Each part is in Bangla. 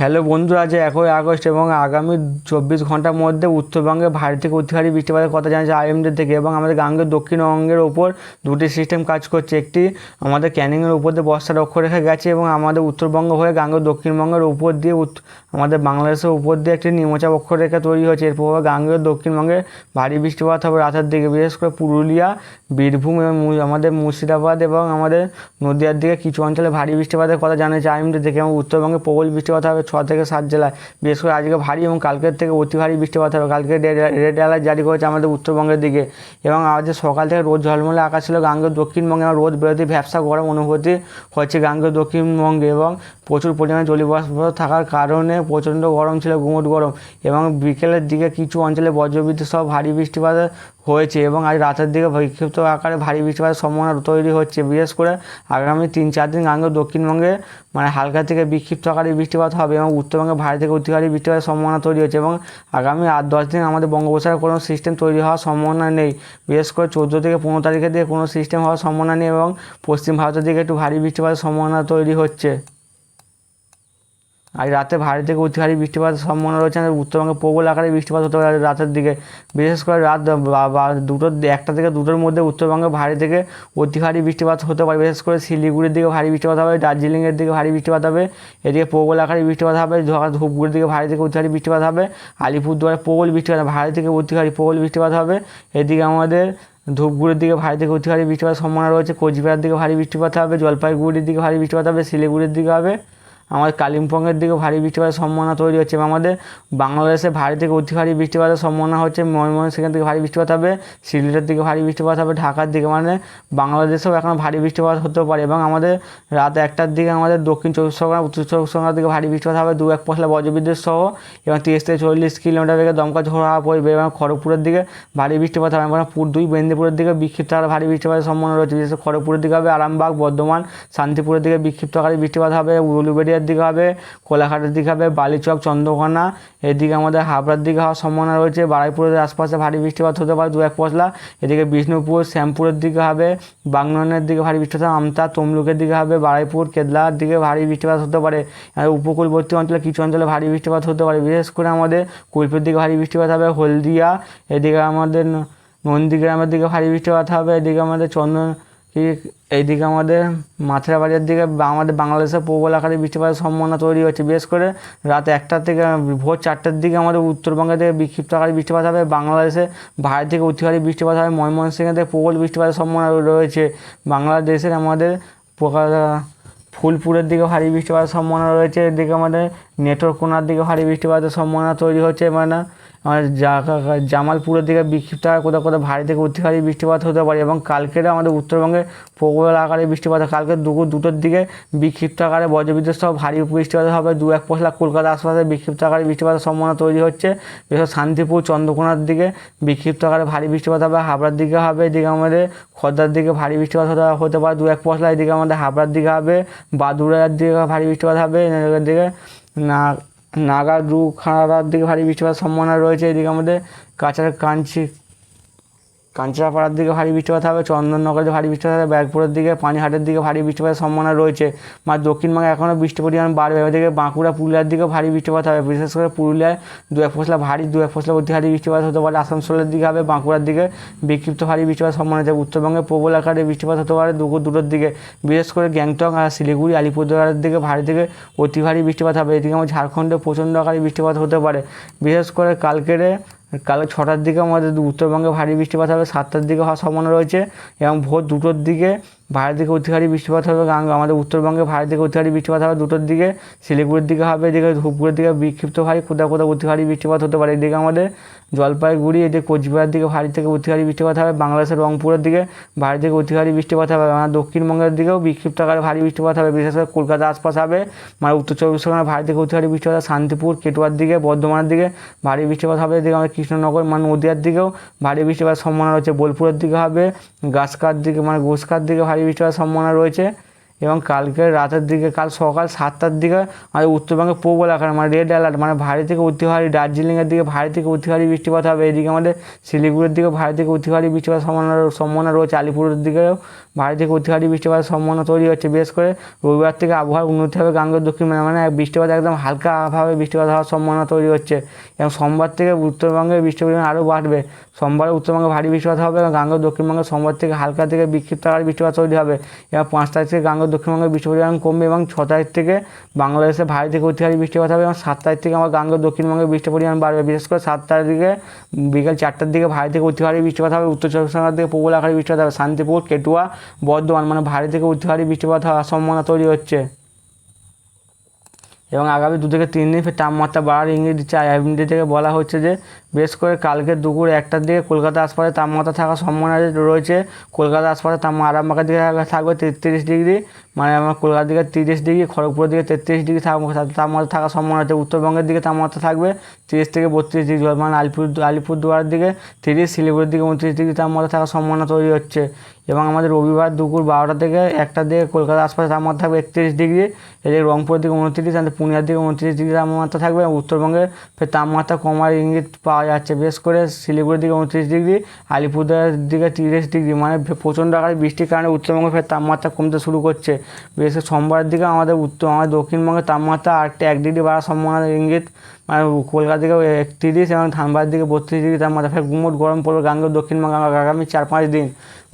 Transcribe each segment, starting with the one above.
হ্যালো বন্ধুরা, আজ একই আগস্ট এবং আগামী চব্বিশ ঘণ্টার মধ্যে উত্তরবঙ্গে ভারী থেকে অতি ভারী বৃষ্টিপাতের কথা জানিয়েছে আইএমডি থেকে এবং আমাদের গাঙ্গের দক্ষিণবঙ্গের ওপর দুটি সিস্টেম কাজ করছে। একটি আমাদের ক্যানিংয়ের উপর দিয়ে বর্ষা রক্ষরেখা গেছে এবং আমাদের উত্তরবঙ্গ হয়ে গাঙ্গের দক্ষিণবঙ্গের উপর দিয়ে আমাদের বাংলাদেশের উপর দিয়ে একটি নিম্নচাপ অক্ষরেখা তৈরি হয়েছে। এর প্রভাবে গাঙ্গের দক্ষিণবঙ্গে ভারী বৃষ্টিপাত হবে রাতের দিকে, বিশেষ করে পুরুলিয়া, বীরভূম এবং আমাদের মুর্শিদাবাদ এবং আমাদের নদীয়ার দিকে। কিছু অঞ্চলে ভারী বৃষ্টিপাতের কথা জানিয়েছে আইএমডি থেকে এবং উত্তরবঙ্গে প্রবল বৃষ্টিপাত হবে। ছ থেকে সাত জেলায়। বিশেষ করে আজকে ভারী এবং কালকের থেকে অতি ভারী বৃষ্টিপাত হবে। কালকে রেড অ্যালার্ট জারি করেছে আমাদের উত্তরবঙ্গের দিকে। এবং আজ সকাল থেকে রোদ ঝলমলে আকাশ ছিল গাঙ্গের দক্ষিণবঙ্গে এবং রোদ বেরোতে ভ্যাবসা গরম অনুভূতি হচ্ছে গাঙ্গের দক্ষিণবঙ্গে এবং প্রচুর পরিমাণে জলীয়বাষ্প থাকার কারণে প্রচণ্ড গরম ছিল, গুমট গরম। এবং বিকেলের দিকে কিছু অঞ্চলে বজ্রবিদ্যুৎ সহ ভারী বৃষ্টিপাত হয়েছে এবং আজ রাতের দিকে বিক্ষিপ্ত আকারে ভারী বৃষ্টিপাতের সম্ভাবনা তৈরি হচ্ছে। বিশেষ করে আগামী তিন চার দিন গাঙ্গের দক্ষিণবঙ্গে মানে হালকা থেকে বিক্ষিপ্ত আকারে বৃষ্টিপাত হবে এবং উত্তরবঙ্গে ভারী থেকে অতি ভারী বৃষ্টিপাতের সম্ভাবনা তৈরি হচ্ছে এবং আগামী আট দশ দিন আমাদের বঙ্গোপসাগরে কোনো সিস্টেম তৈরি হওয়ার সম্ভাবনা নেই। বিশেষ করে চোদ্দ থেকে পনেরো তারিখের দিকে কোনো সিস্টেম হওয়ার সম্ভাবনা নেই এবং পশ্চিম ভারতের দিকে একটু ভারী বৃষ্টিপাতের সম্ভাবনা তৈরি হচ্ছে। আজ রাতে ভারী থেকে অতি ভারী বৃষ্টিপাতের সম্ভাবনা রয়েছে। উত্তরবঙ্গে প্রবল আকারে বৃষ্টিপাত হতে পারে রাতের দিকে। বিশেষ করে রাত দুটোর একটা থেকে দুটোর মধ্যে উত্তরবঙ্গে ভারী থেকে অতিভারী বৃষ্টিপাত হতে পারে। বিশেষ করে শিলিগুড়ির দিকে ভারী বৃষ্টিপাত হবে, দার্জিলিংয়ের দিকে ভারী বৃষ্টিপাত হবে, এদিকে প্রবল আকারে বৃষ্টিপাত হবে ধূপগুড়ির দিকে ভারী থেকে অতি ভারী বৃষ্টিপাত হবে, আলিপুরদুয়ারে প্রবল বৃষ্টিপাত ভারী থেকে অতি ভারী প্রবল বৃষ্টিপাত হবে, এদিকে আমাদের ধূপগুড়ির দিকে ভারী থেকে অতি বৃষ্টিপাত সম্ভাবনা রয়েছে কোচবিহার দিকে ভারী বৃষ্টিপাত হবে, জলপাইগুড়ির দিকে ভারী বৃষ্টিপাত হবে, শিলিগুড়ির দিকে হবে। আমাদের কালিম্পংয়ের দিকে ভারী বৃষ্টিপাতের সম্ভাবনা তৈরি হচ্ছে এবং আমাদের বাংলাদেশে ভারী থেকে অতি ভারী বৃষ্টিপাতের সম্ভাবনা হচ্ছে ময়মনসিংহ সেখান থেকে ভারী বৃষ্টিপাত হবে, সিলেটের দিকে ভারী বৃষ্টিপাত হবে, ঢাকার দিকে মানে বাংলাদেশেও এখন ভারী বৃষ্টিপাত হতে পারে এবং আমাদের রাত একটার দিকে আমাদের দক্ষিণ চব্বিশ পরগনা, উত্তর চব্বিশ পরগনার দিকে ভারী বৃষ্টিপাত হবে, দু এক পশলা বজ্রবিদ্যুৎ সহ এবং তিরিশ থেকে চল্লিশ কিলোমিটার বেগে দমকা ঝোড়ো হাওয়া পড়বে এবং খড়গপুরের দিকে ভারী বৃষ্টিপাত হবে এবং দুই মেদিনীপুরের দিকে বিক্ষিপ্ত আকারে ভারী বৃষ্টিপাতের সম্ভাবনা রয়েছে, বিশেষ করে খড়গপুরের দিকে হবে আরামবাগ, বর্ধমান, শান্তিপুরের দিকে বিক্ষিপ্ত আকারে বৃষ্টিপাত হবে উলুবেড়িয়ার দিকে হবে, কোলাঘাটের দিকে হবে, বালিচক, চন্দ্রকোনা, এদিকে আমাদের হাবড়ার দিকে হওয়ার সম্ভাবনা রয়েছে, বারাইপুরের আশপাশে ভারী বৃষ্টিপাত হতে পারে দু এক পশলা। এদিকে বিষ্ণুপুর, শ্যামপুরের দিকে হবে বাগনানের দিকে ভারী বৃষ্টিপাত আমতা, তমলুকের দিকে হবে, বারাইপুর, কেদলার দিকে ভারী বৃষ্টিপাত হতে পারে। উপকূলবর্তী অঞ্চলে কিছু অঞ্চলে ভারী বৃষ্টিপাত হতে পারে, বিশেষ করে আমাদের কুলপির দিকে ভারী বৃষ্টিপাত হবে, হলদিয়া, এদিকে আমাদের নন্দীগ্রামের দিকে ভারী বৃষ্টিপাত হবে, এদিকে আমাদের চন্দন এইদিকে আমাদের মাথেরাবাড়ির দিকে আমাদের বাংলাদেশের প্রবল আকারে বৃষ্টিপাতের সম্ভাবনা তৈরি হচ্ছে। বিশেষ করে রাত একটা থেকে ভোর চারটার দিকে আমাদের উত্তরবঙ্গে থেকে বিক্ষিপ্ত আকারে বৃষ্টিপাত হবে। বাংলাদেশে ভারত থেকে অতি ভারী বৃষ্টিপাত হবে। ময়মনসিংহে থেকে প্রবল বৃষ্টিপাতের সম্ভাবনা রয়েছে। বাংলাদেশের আমাদের পোকা- ফুলপুরের দিকে ভারী বৃষ্টিপাতের সম্ভাবনা রয়েছে। এদিকে আমাদের নেত্রকোনার দিকে ভারী বৃষ্টিপাতের সম্ভাবনা তৈরি হচ্ছে। মানে আমাদের জামালপুরের দিকে বিক্ষিপ্ত আকারে কোথাও কোথাও ভারী থেকে অতি ভারী বৃষ্টিপাত হতে পারে এবং কালকেরও আমাদের উত্তরবঙ্গে প্রবল আকারে বৃষ্টিপাত হয়। কালকে দুপুর দুটোর দিকে বিক্ষিপ্ত আকারে বজ্রবিদ্যুৎ সহ ভারী বৃষ্টিপাত হবে। দু এক পশলা কলকাতা আশপাশে বিক্ষিপ্ত আকারে বৃষ্টিপাতের সম্ভাবনা তৈরি হচ্ছে। বিশেষ শান্তিপুর, চন্দ্রকোনার দিকে বিক্ষিপ্ত আকারে ভারী বৃষ্টিপাত হবে। হাবড়ার দিকে হবে, এদিকে আমাদের খর্দার দিকে ভারী বৃষ্টিপাত হতে হতে পারে। দু এক পশলা এদিকে আমাদের হাবড়ার দিকে হবে, বাদুড়ার দিকে ভারী বৃষ্টিপাত হবে দিকে না নাগারু খাড়ার দিকে ভারী বৃষ্টিপাতের সম্ভাবনা রয়েছে। এদিকে আমাদের কাঁচার কাঞ্চি কাঞ্চরাপাড়ার দিকে ভারী বৃষ্টিপাত হবে চন্দননগরে ভারী বৃষ্টিপাত হবে ব্যাগপুরের দিকে, পানিহাটের দিকে ভারী বৃষ্টিপাতের সম্ভাবনা রয়েছে। মানে দক্ষিণবঙ্গে এখনও বৃষ্টি পরিমাণ বাড়বে, এদিকে বাঁকুড়া, পুরুলিয়ার দিকে ভারী বৃষ্টিপাত হবে, বিশেষ করে পুরুলিয়ায় দু এক ফসলা ভারী, দু এক ফসলা অতি ভারী বৃষ্টিপাত হতে পারে। আসানসোলের দিকে হবে, বাঁকুড়ার দিকে বিক্ষিপ্ত ভারী বৃষ্টিপাত সম্ভাবনা আছে উত্তরবঙ্গে প্রবল আকারে বৃষ্টিপাত হতে পারে, দুপুর দুটোর দিকে। বিশেষ করে গ্যাংটক আর শিলিগুড়ি, আলিপুরদুয়ারের দিকে ভারী থেকে অতি ভারী বৃষ্টিপাত হবে। এদিকে আমার ঝাড়খণ্ডে প্রচণ্ড আকারে বৃষ্টিপাত হতে পারে। বিশেষ করে কালকেরে কাল ছটার দিকে আমাদের উত্তরবঙ্গে ভারী বৃষ্টিপাত হবে, সাতটার দিকে হওয়ার সম্ভাবনা রয়েছে এবং ভোর দুটোর দিকে ভারত দিকে অতি ভারী বৃষ্টিপাত হবে আমাদের উত্তরবঙ্গে ভারত দিকে অতি ভারী বৃষ্টিপাত হবে, দুটোর দিকে শিলিগুড়ির দিকে হবে, এদিকে ধূপগুড়ির দিকে বিক্ষিপ্ত ভারী কোথাও কোথাও অতি ভারী বৃষ্টিপাত হতে পারে। এদিকে আমাদের জলপাইগুড়ি, এদিকে কোচবিহার দিকে ভারী থেকে অতি ভারী বৃষ্টিপাত হবে, বাংলাদেশের রংপুরের দিকে ভারী থেকে অতি ভারী বৃষ্টিপাত হবে আমার দক্ষিণবঙ্গের দিকেও বিক্ষিপ্ত আকারে ভারী বৃষ্টিপাত হবে, বিশেষ করে কলকাতা আশপাশ হবে। মানে উত্তর চব্বিশ পরগনা ভারী থেকে অতি ভারী বৃষ্টিপাত হবে, শান্তিপুর, কেটুয়ার দিকে, বর্ধমানের দিকে ভারী বৃষ্টিপাত হবে, এদিকে আমাদের কৃষ্ণনগর মানে নদিয়ার দিকেও ভারী বৃষ্টিপাত সম্ভাবনা রয়েছে। বোলপুরের দিকে হবে, গাছকার দিকে মানে ঘোষকার দিকে ভারী বৃষ্টিপাত সম্ভাবনা রয়েছে এবং কালকে রাতের দিকে, কাল সকাল সাতটার দিকে আমাদের উত্তরবঙ্গে পূর্ব আকার মানে রেড অ্যালার্ট মানে ভারী থেকে অতি ভারী, দার্জিলিংয়ের দিকে ভারী থেকে অতি ভারী বৃষ্টিপাত হবে। এদিকে আমাদের শিলিগুড়ির দিকে ভারী থেকে অতি ভারী বৃষ্টিপাত সম্ভাবনা সম্ভাবনা রয়েছে। আলিপুরের দিকেও ভারী থেকে অতি ভারী বৃষ্টিপাতের সম্ভাবনা তৈরি হচ্ছে। বিশেষ করে রবিবার থেকে আবহাওয়ার উন্নতি হবে গাঙ্গের দক্ষিণ মানে মানে বৃষ্টিপাত একদম হালকাভাবে বৃষ্টিপাত হওয়ার সম্ভাবনা তৈরি হচ্ছে। এবং সোমবার থেকে উত্তরবঙ্গে বৃষ্টির পরিমাণ আরও বাড়বে সোমবারে উত্তরবঙ্গে ভারী বৃষ্টিপাত হবে এবং গাঙ্গের দক্ষিণবঙ্গে সোমবার থেকে হালকা থেকে বিক্ষিপ্ত আকারে বৃষ্টিপাত তৈরি হবে। এবং পাঁচ তারিখ থেকে গাঙ্গের দক্ষিণবঙ্গে বৃষ্টি পরিমাণ কমবে এবং ছ তারিখ থেকে বাংলাদেশে ভারী থেকে অতি ভারী বৃষ্টিপাত হবে এবং সাত তারিখ থেকে আমার গাঙ্গের দক্ষিণবঙ্গে বৃষ্টির পরিমাণ বাড়বে। বিশেষ করে সাত তারিখে বিকেল চারটার দিকে ভারী থেকে অতি ভারী বৃষ্টিপাত হবে। উত্তর চব্বিশ পরগনার দিকে প্রবল আকারে বৃষ্টিপাত হবে। শান্তিপুর, কেটুয়া, বর্ধমান মানে ভারী থেকে অতি ভারী বৃষ্টিপাত হওয়ার সম্ভাবনা তৈরি হচ্ছে। এবং আগামী দু থেকে তিন দিন ফের তাপমাত্রা বাড়ার ইঙ্গিত দিচ্ছে আইএমডি থেকে। বলা হচ্ছে যে, বেশ করে কালকে দুপুর একটার দিকে কলকাতা আশপাশে তাপমাত্রা থাকার সম্ভাবনা রয়েছে। কলকাতা আশপাশে তাপ আরামবাগের দিকে থাকবে তেত্রিশ ডিগ্রি। মানে আমার কলকাতার দিকে তিরিশ ডিগ্রি, খড়গপুরের দিকে তেত্রিশ ডিগ্রি তাপমাত্রা থাকার সম্ভাবনা আছে উত্তরবঙ্গের দিকে তাপমাত্রা থাকবে তিরিশ থেকে বত্রিশ ডিগ্রি। মানে আলিপুর আলিপুরদুয়ারের দিকে তিরিশ, শিলিগুড়ির দিকে উনত্রিশ ডিগ্রি তাপমাত্রা থাকার সম্ভাবনা তৈরি হচ্ছে। এবং আমাদের রবিবার দুপুর বারোটা থেকে একটা দিকে কলকাতার আশপাশে তাপমাত্রা থাকবে একত্রিশ ডিগ্রি, এদিকে রংপুরের দিকে উনত্রিশ আর পুরুলিয়ার দিকে উনত্রিশ ডিগ্রি তাপমাত্রা থাকবে উত্তরবঙ্গে ফের তাপমাত্রা কমার ইঙ্গিত পাওয়া যাচ্ছে। বেশ করে শিলিগুড়ির দিকে উনত্রিশ ডিগ্রি, আলিপুরদুয়ারের দিকে তিরিশ ডিগ্রি মানে প্রচণ্ড আকারে বৃষ্টির কারণে উত্তরবঙ্গে ফের তাপমাত্রা কমতে শুরু করছে। বিশেষ করে সোমবারের দিকে আমাদের উত্তর, আমাদের দক্ষিণবঙ্গের তাপমাত্রা আটটা এক ডিগ্রি বাড়ার সম্ভাবনার ইঙ্গিত মানে কলকাতা থেকে একত্রিশ এবং ধানবাদের দিকে বত্রিশ ডিগ্রি তাপমাত্রা। গুমট গরম পড়বে গাঙ্গের দক্ষিণবঙ্গে আগামী চার পাঁচ দিন।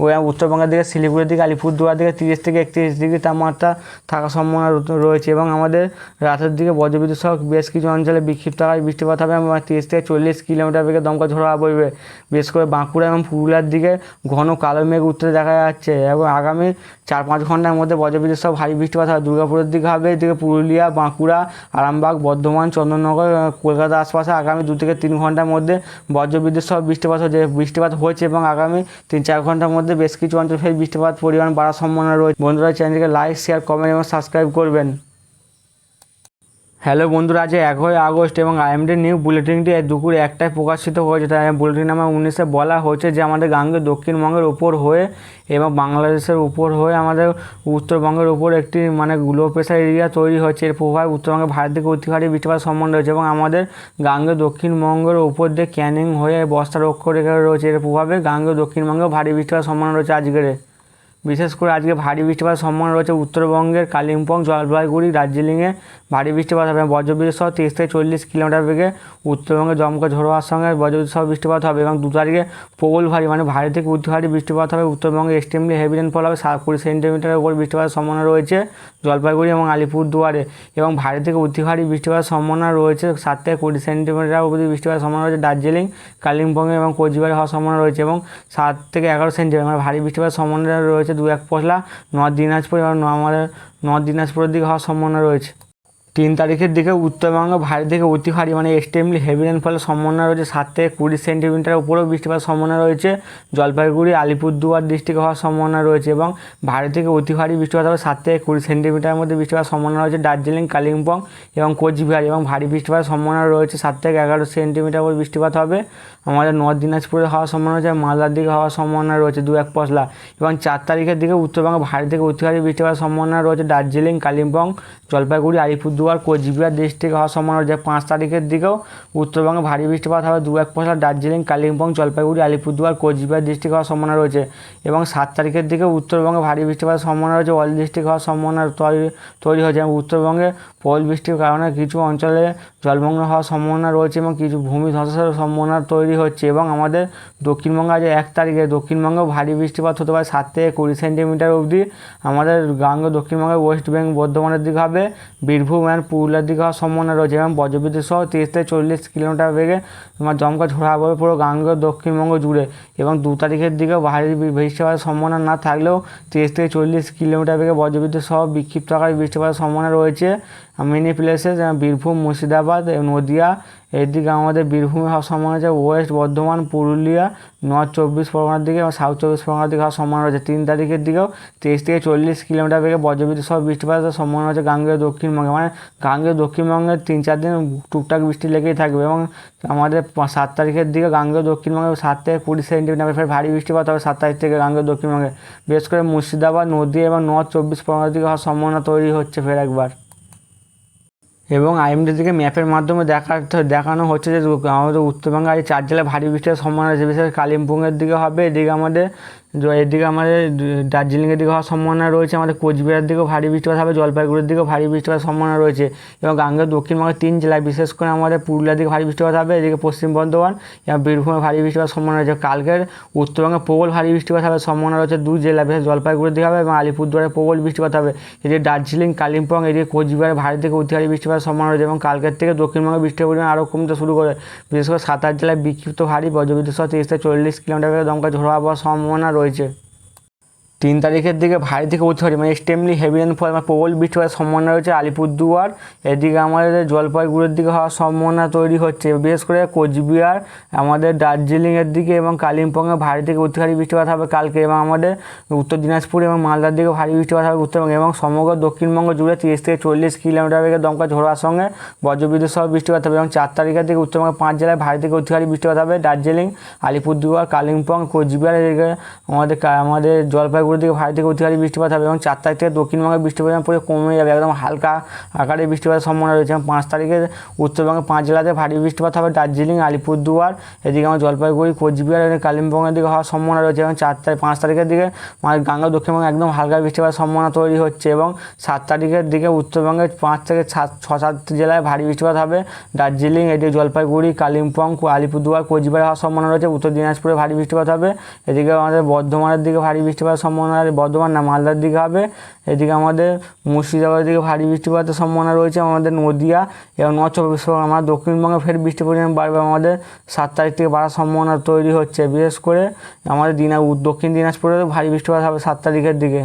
ওই উত্তরবঙ্গের দিকে শিলিগুড়ির দিকে আলিপুরদুয়ার দিকে তিরিশ থেকে একত্রিশ ডিগ্রি তাপমাত্রা থাকার সম্ভাবনা রয়েছে এবং আমাদের রাতের দিকে বজ্রবিদ্যুৎ সহ বেশ কিছু অঞ্চলে বিক্ষিপ্ত আকারে বৃষ্টিপাত হবে এবং তিরিশ থেকে চল্লিশ কিলোমিটার বেগে দমকা ঝোড়ো বইবে। বিশেষ করে বাঁকুড়া এবং পুরুলিয়ার দিকে ঘন কালো মেঘ উঠতে দেখা যাচ্ছে এবং আগামী চার পাঁচ ঘণ্টার মধ্যে বজ্রবিদ্যুৎ সহ ভারী বৃষ্টিপাত হবে। দুর্গাপুরের দিকে হবে, এদিকে পুরুলিয়া, বাঁকুড়া, আরামবাগ, বর্ধমান চন্দননগর কলকাতা আশপাশে আগামী দু থেকে তিন ঘণ্টার মধ্যে বজ্রবিদ্যুৎ সহ বৃষ্টিপাত হচ্ছে, বৃষ্টিপাত হয়েছে এবং আগামী তিন চার ঘণ্টার মধ্যে বেশ কিছু অঞ্চল ফের বৃষ্টিপাত পরিমাণ বাড়ার সম্ভাবনা রয়েছে। বন্ধুরা চ্যানেলকে লাইক শেয়ার কমেন্ট এবং সাবস্ক্রাইব করবেন। হ্যালো বন্ধুরা, আজ একই আগস্ট এবং আইএমডি নিউ বুলেটিনটি দুপুর একটায় প্রকাশিত হয়েছে। তাই বুলেটিন নাম্বার উনিশে বলা হয়েছে যে, আমাদের গাঙ্গে দক্ষিণবঙ্গের উপর হয়ে এবং বাংলাদেশের উপর হয়ে আমাদের উত্তরবঙ্গের উপর একটি মানে লো প্রেশার এরিয়া তৈরি হচ্ছে এর প্রভাবে উত্তরবঙ্গে ভারত থেকে অতিহারী বৃষ্টিপাত সম্বন্ধ রয়েছে এবং আমাদের গাঙ্গে দক্ষিণবঙ্গের উপর দিয়ে ক্যানিং হয়ে বস্তা রেখে রয়েছে। এর প্রভাবে গাঙ্গে দক্ষিণবঙ্গেও ভারী বৃষ্টিপাত সম্ভাবনা রয়েছে আজকের। বিশেষ করে আজকে ভারী বৃষ্টিপাত সম্ভাবনা রয়েছে উত্তরবঙ্গের কালিম্পং, জলপাইগুড়ি, দার্জিলিংয়ে ভারী বৃষ্টিপাত হবে। বজ্রবিদ্যুৎ সহ তিরিশ থেকে চল্লিশ কিলোমিটার বেগে উত্তরবঙ্গে জমকা হওয়ার সঙ্গে বজ্রবিদ্যুৎ সহ বৃষ্টিপাত হবে এবং দু তারিখে প্রবল ভারী মানে ভারী থেকে অতি ভারী বৃষ্টিপাত হবে। উত্তরবঙ্গে এক্সট্রিমলি হেভি রেনফল হবে। সাত কুড়ি সেন্টিমিটারের উপর বৃষ্টিপাতের সম্ভাবনা রয়েছে জলপাইগুড়ি এবং আলিপুরদুয়ারে এবং ভারী থেকে অতি ভারী বৃষ্টিপাতের সম্ভাবনা রয়েছে সাত থেকে কুড়ি সেন্টিমিটার অবধি বৃষ্টিপাতের সম্ভাবনা রয়েছে। দার্জিলিং কালিম্পংয়ে এবং কোচবিহারে হওয়ার সম্ভাবনা রয়েছে এবং সাত থেকে এগারো সেন্টিমিটার মানে ভারী বৃষ্টিপাতের সম্ভাবনা রয়েছে। দু এক পশলা নর্থ দিনাজপুর এবং আমাদের নর্থ দিনাজপুরের দিকে হওয়ার সম্ভাবনা রয়েছে। তিন তারিখের দিকে উত্তরবঙ্গ ভারী থেকে অতি ভারী মানে এক্সট্রিমলি হেভি রেনফলের সম্ভাবনা রয়েছে। সাত থেকে কুড়ি সেন্টিমিটার উপরেও বৃষ্টিপাত সম্ভাবনা রয়েছে। জলপাইগুড়ি, আলিপুরদুয়ার ডিস্ট্রিক্টে হওয়ার সম্ভাবনা রয়েছে এবং ভারী থেকে অতি ভারী বৃষ্টিপাত হবে সাত থেকে কুড়ি সেন্টিমিটারের মধ্যে বৃষ্টিপাত সম্ভাবনা রয়েছে। দার্জিলিং, কালিম্পং এবং কোচবিহার এবং ভারী বৃষ্টিপাতের সম্ভাবনা রয়েছে। সাত থেকে এগারো সেন্টিমিটার বৃষ্টিপাত হবে। আমাদের নর্থ দিনাজপুরে হওয়ার সম্ভাবনা রয়েছে, মালদার দিকে হওয়ার সম্ভাবনা রয়েছে দু এক পশলা। এবং চার তারিখের দিকে উত্তরবঙ্গে ভারী থেকে অতি ভারী বৃষ্টিপাতের সম্ভাবনা রয়েছে, দার্জিলিং, কালিম্পং, জলপাইগুড়ি, আলিপুরদুয়ার, কোচবিহার ডিস্ট্রিক্টে হওয়ার সম্ভাবনা রয়েছে। পাঁচ তারিখের দিকেও উত্তরবঙ্গে ভারী বৃষ্টিপাত হবে, দু এক পশলা দার্জিলিং, কালিম্পং, জলপাইগুড়ি, আলিপুরদুয়ার, কোচবিহার ডিস্ট্রিক্টে হওয়ার সম্ভাবনা রয়েছে। এবং সাত তারিখের দিকে উত্তরবঙ্গে ভারী বৃষ্টিপাতের সম্ভাবনা রয়েছে অল ডিস্ট্রিক্ট হওয়ার সম্ভাবনা তৈরি তৈরি হয়েছে। উত্তরবঙ্গে প্রবল বৃষ্টির কারণে কিছু অঞ্চলে জলমগ্ন হওয়ার সম্ভাবনা রয়েছে এবং কিছু ভূমি ধসের সম্ভাবনা তৈরি হচ্ছে এবং আমাদের দক্ষিণবঙ্গে আজ এক তারিখে দক্ষিণবঙ্গেও ভারী বৃষ্টিপাত হতে পারে সাত থেকে কুড়ি সেন্টিমিটার অবধি। আমাদের গাঙ্গ দক্ষিণবঙ্গে ওয়েস্ট বেঙ্গল বর্ধমানের দিকে হবে, বীরভূম অ্যান্ড পুরুলিয়ার দিকে হওয়ার সম্ভাবনা রয়েছে এবং বজ্রবিদ্যুৎ সহ তিরিশ থেকে চল্লিশ কিলোমিটার বেগে তোমার জমকা ঝোড়া হবে পুরো গাঙ্গ দক্ষিণবঙ্গ জুড়ে এবং দু তারিখের দিকেও ভারী বৃষ্টিপাতের সম্ভাবনা না থাকলেও তিরিশ থেকে চল্লিশ কিলোমিটার বেগে বজ্রবিদ্যুৎ সহ বিক্ষিপ্ত আকারে বৃষ্টিপাতের সম্ভাবনা রয়েছে। মেনি প্লেসেস বীরভূম, মুর্শিদাবাদ নদিয়া, এদিকে আমাদের বীরভূমে হওয়ার সম্ভাবনা আছে, ওয়েস্ট, বর্ধমান, পুরুলিয়া নর্থ চব্বিশ পরগনার দিকে এবং সাউথ চব্বিশ পরগনার দিকে হওয়ার সম্ভাবনা রয়েছে। তিন তারিখের দিকেও তেইশ থেকে চল্লিশ কিলোমিটার বেগে বজ্রবিদ্যুৎ সহ বৃষ্টিপাতের সম্ভাবনা আছে গাঙ্গেয় দক্ষিণবঙ্গে। মানে গাঙ্গেয় দক্ষিণবঙ্গে তিন চার দিন টুকটাক বৃষ্টি লেগেই থাকবে এবং আমাদের সাত তারিখের দিকে গাঙ্গেয় দক্ষিণবঙ্গে সাত থেকে কুড়ি সেন্টিমিটার ফের ভারী বৃষ্টিপাত হবে সাত তারিখ থেকে গাঙ্গেয় দক্ষিণবঙ্গে। বিশেষ করে মুর্শিদাবাদ নদী এবং নর্থ চব্বিশ পরগনার দিকে হওয়ার সম্ভাবনা তৈরি হচ্ছে ফের একবার। এবং আইএমডি থেকে ম্যাপের মাধ্যমে দেখা দেখানো হচ্ছে যে, আমাদের উত্তরবঙ্গে আজ চার জেলায় ভারী বৃষ্টির সম্ভাবনা আছে বিশেষ কালিম্পংয়ের দিকে হবে, এদিকে আমাদের এদিকে আমাদের দার্জিলিংয়ের দিকে হওয়ার সম্ভাবনা রয়েছে, আমাদের কোচবিহারের দিকেও ভারী বৃষ্টিপাত হবে, জলপাইগুড়ির দিকেও ভারী বৃষ্টিপাতের সম্ভাবনা রয়েছে এবং গাঙ্গেয় দক্ষিণবঙ্গের তিন জেলায়, বিশেষ করে আমাদের পুরুলিয়ার দিকে ভারী বৃষ্টিপাত হবে, এদিকে পশ্চিম বর্ধমান এবং বীরভূমে ভারী বৃষ্টিপাত সম্ভাবনা রয়েছে। কালকের উত্তরবঙ্গে প্রবল ভারী বৃষ্টিপাত হবে সম্ভাবনা রয়েছে দুই জেলা, বিশেষ জলপাইগুড়ির দিকে হবে এবং আলিপুরদুয়ারে প্রবল বৃষ্টিপাত হবে। এদিকে দার্জিলিং, কালিম্পং, এদিকে কোচবিহারে ভারী থেকে অতি বৃষ্টিপাত সম্ভাবনা রয়েছে এবং কালকের থেকে দক্ষিণবঙ্গে বৃষ্টির পরিমাণ আরও কমতে শুরু করে। বিশেষ করে সাতার জেলায় বিক্ষিপ্ত ভারী বজ্রবিদ্যুৎ সহ তিরিশ থেকে চল্লিশ কিলোমিটার দমকা ঝোড়ো আবহাওয়ার সম্ভাবনা রয়েছে। হয়েছে তিন তারিখের দিকে ভারী থেকে অতি ভারী মানে এক্সট্রিমলি হেভি রেনফল মানে প্রবল বৃষ্টিপাতের সম্ভাবনা রয়েছে আলিপুরদুয়ার। এদিকে আমাদের জলপাইগুড়ির দিকে হওয়ার সম্ভাবনা তৈরি হচ্ছে। বিশেষ করে কোচবিহার, আমাদের দার্জিলিংয়ের দিকে এবং কালিম্পংয়ে ভারী থেকে অতি বৃষ্টিপাত হবে কালকে এবং আমাদের উত্তর দিনাজপুর এবং মালদার দিকে ভারী বৃষ্টিপাত হবে উত্তরবঙ্গে এবং সমগ্র দক্ষিণবঙ্গ জুড়ে তিরিশ থেকে চল্লিশ কিলোমিটার বেগে দমকা ঝোড়ার সঙ্গে বজ্রবিদ্যুৎ সহ বৃষ্টিপাত হবে এবং চার তারিখের দিকে উত্তরবঙ্গের পাঁচ জেলায় ভারী থেকে অতি বৃষ্টিপাত হবে। দার্জিলিং, আলিপুরদুয়ার, কালিম্পং, কোচবিহার, এদিকে আমাদের আমাদের জলপাইগুড়ির দিকে ভারী থেকে অতি ভারী বৃষ্টিপাত হবে এবং চার তারিখ থেকে দক্ষিণবঙ্গে বৃষ্টিপাত পুরো কমে যাবে। একদম হালকা আকারে বৃষ্টিপাতের সম্ভাবনা রয়েছে এবং পাঁচ তারিখে উত্তরবঙ্গে পাঁচ জেলাতে ভারী বৃষ্টিপাত হবে। দার্জিলিং, আলিপুরদুয়ার, এদিকে আমার জলপাইগুড়ি, কোচবিহার এবং কালিম্পংয়ের দিকে হওয়ার সম্ভাবনা রয়েছে এবং চার তারিখ, পাঁচ তারিখের দিকে মানে গাঙ্গা দক্ষিণবঙ্গে একদম হালকা বৃষ্টিপাতের সম্ভাবনা তৈরি হচ্ছে এবং সাত তারিখের দিকে উত্তরবঙ্গের পাঁচ থেকে সাত, ছ, সাত জেলায় ভারী বৃষ্টিপাত হবে। দার্জিলিং, এদিকে জলপাইগুড়ি, কালিম্পং আলিপুরদুয়ার, কোচবিহার হওয়ার সম্ভাবনা রয়েছে। উত্তর দিনাজপুরে ভারী বৃষ্টিপাত হবে। এদিকে আমাদের বর্ধমানের দিকে ভারী বৃষ্টিপাতের সম্ভাবনা আছে বর্ধমান না, মালদার দিকে হবে। এদিকে আমাদের মুর্শিদাবাদের দিকে ভারী বৃষ্টিপাতের সম্ভাবনা রয়েছে। আমাদের নদিয়া এবং নর্থ চব্বিশ পরগনা, আমাদের দক্ষিণবঙ্গে ফের বৃষ্টি পরিমাণ বাড়বে। আমাদের সাত তারিখ থেকে বাড়ার সম্ভাবনা তৈরি হচ্ছে। বিশেষ করে আমাদের দিনা দক্ষিণ দিনাজপুরে ভারী বৃষ্টিপাত হবে সাত তারিখের দিকে।